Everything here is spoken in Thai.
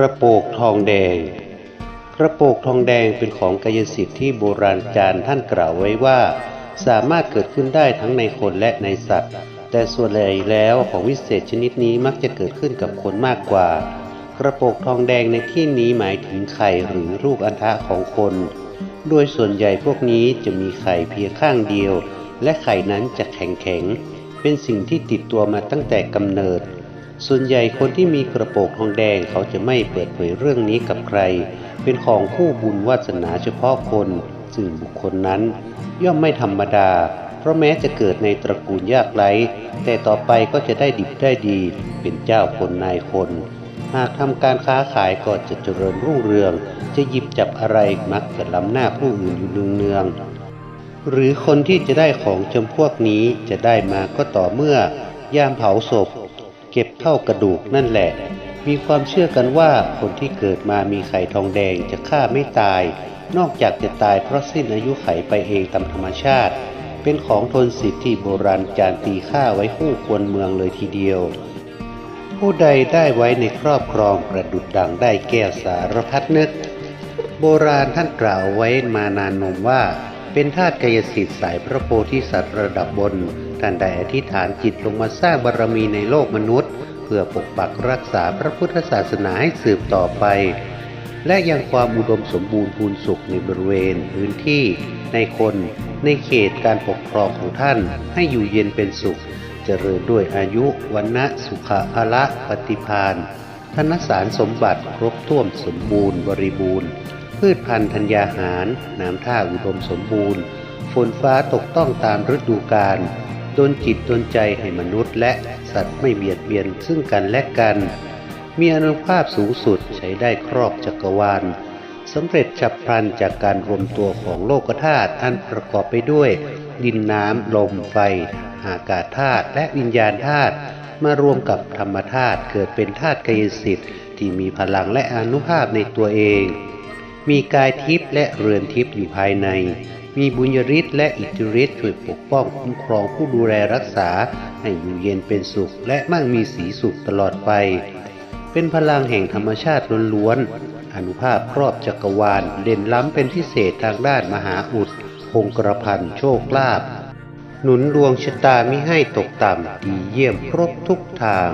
กระโปกทองแดง กระโปกทองแดงเป็นของกายสิทธิ์ที่โบราณจารย์ท่านกล่าวไว้ว่า สามารถเกิดขึ้นได้ทั้งในคนและในสัตว์ แต่ส่วนใหญ่แล้วของวิเศษชนิดนี้มักจะเกิดขึ้นกับคนมากกว่า กระโปกทองแดงในที่นี้หมายถึงไข่หรือลูกอัณฑะของคน โดยส่วนใหญ่พวกนี้จะมีไข่เพียงข้างเดียว และไข่นั้นจะแข็งๆเป็นสิ่งที่ติดตัวมาตั้งแต่กำเนิด ส่วนใหญ่คนที่มีกระโปรงทองแดงเขาจะไม่เปิดเผยเรื่องนี้กับใคร เป็นของคู่บุญวาสนาเฉพาะคนซึ่งบุคคลนั้น ย่อมไม่ธรรมดา เพราะแม้จะเกิดในตระกูลยากไร้แต่ต่อไปก็จะได้ดิบได้ดี เป็นเจ้าคนนายคน หากทำการค้าขายก็จะเจริญรุ่งเรือง จะหยิบจับอะไรมักจะล้ำหน้าผู้อื่นอยู่เนืองๆหรือคนที่จะได้ของจำพวกนี้จะได้มาก็ต่อเมื่อยามเผาศพ เก็บเท่ากระดูกนั่นแหละ มีความเชื่อกันว่าคนที่เกิดมามีไข่ทองแดงจะฆ่าไม่ตาย นอกจากจะตายเพราะสิ้นอายุไขไปเองตามธรรมชาติ เป็นของทนสิทธิ์ที่โบราณจารตีค่าไว้คู่ควรเมืองเลยทีเดียว ผู้ใดได้ไว้ในครอบครองประดุดดังได้แก้วสารพัดนึก โบราณท่านกล่าวไว้มานานนมว่า เป็นธาตุกายสิทธิ์สายพระโพธิสัตว์ระดับบน ท่านได้อธิษฐานจิตลงมาสร้างบารมีในโลกมนุษย์ เพื่อปกปักรักษาพระพุทธศาสนาให้สืบต่อไป และยังความอุดมสมบูรณ์พูนสุขในบริเวณพื้นที่ ในคนในเขตการปกครองของท่านให้อยู่เย็นเป็นสุข เจริญด้วยอายุวันนะสุขะภละปฏิพานธนสารสมบัติครบถ้วนสมบูรณ์บริบูรณ์ พืชพันธุ์ธัญญาหาร น้ำท่าอุดมสมบูรณ์ ฝนฟ้าตกต้องตามฤดูกาลดนจิตดนใจให้มนุษย์และสัตว์ไม่เบียดเบียนซึ่งกันและกัน มีอนุภาพสูงสุดใช้ได้ครอบจักรวาลสำเร็จฉับพลันจากการรวมตัวของโลกธาตุอันประกอบไปด้วย ดินน้ำลมไฟ อากาศธาตุและวิญญาณธาตุมารวมกับธรรมธาตุเกิดเป็นธาตุกายสิทธิ์ที่มีพลังและอนุภาพในตัวเอง มีกายทิพย์และเรือนทิพย์อยู่ภายใน มีบุญญาฤทธิ์และอิทธิฤทธิ์ช่วยปกป้องคุ้มครองผู้ดูแลรักษา ให้อยู่เย็นเป็นสุข และมั่งมีสีสุขตลอดไป เป็นพลังแห่งธรรมชาติล้วนๆอนุภาพครอบจักรวาลเด่นล้ำเป็นพิเศษทางด้านมหาอุดคงกระพันโชคลาภหนุนดวงชะตามิให้ตกต่ำดีเยี่ยมครบทุกทาง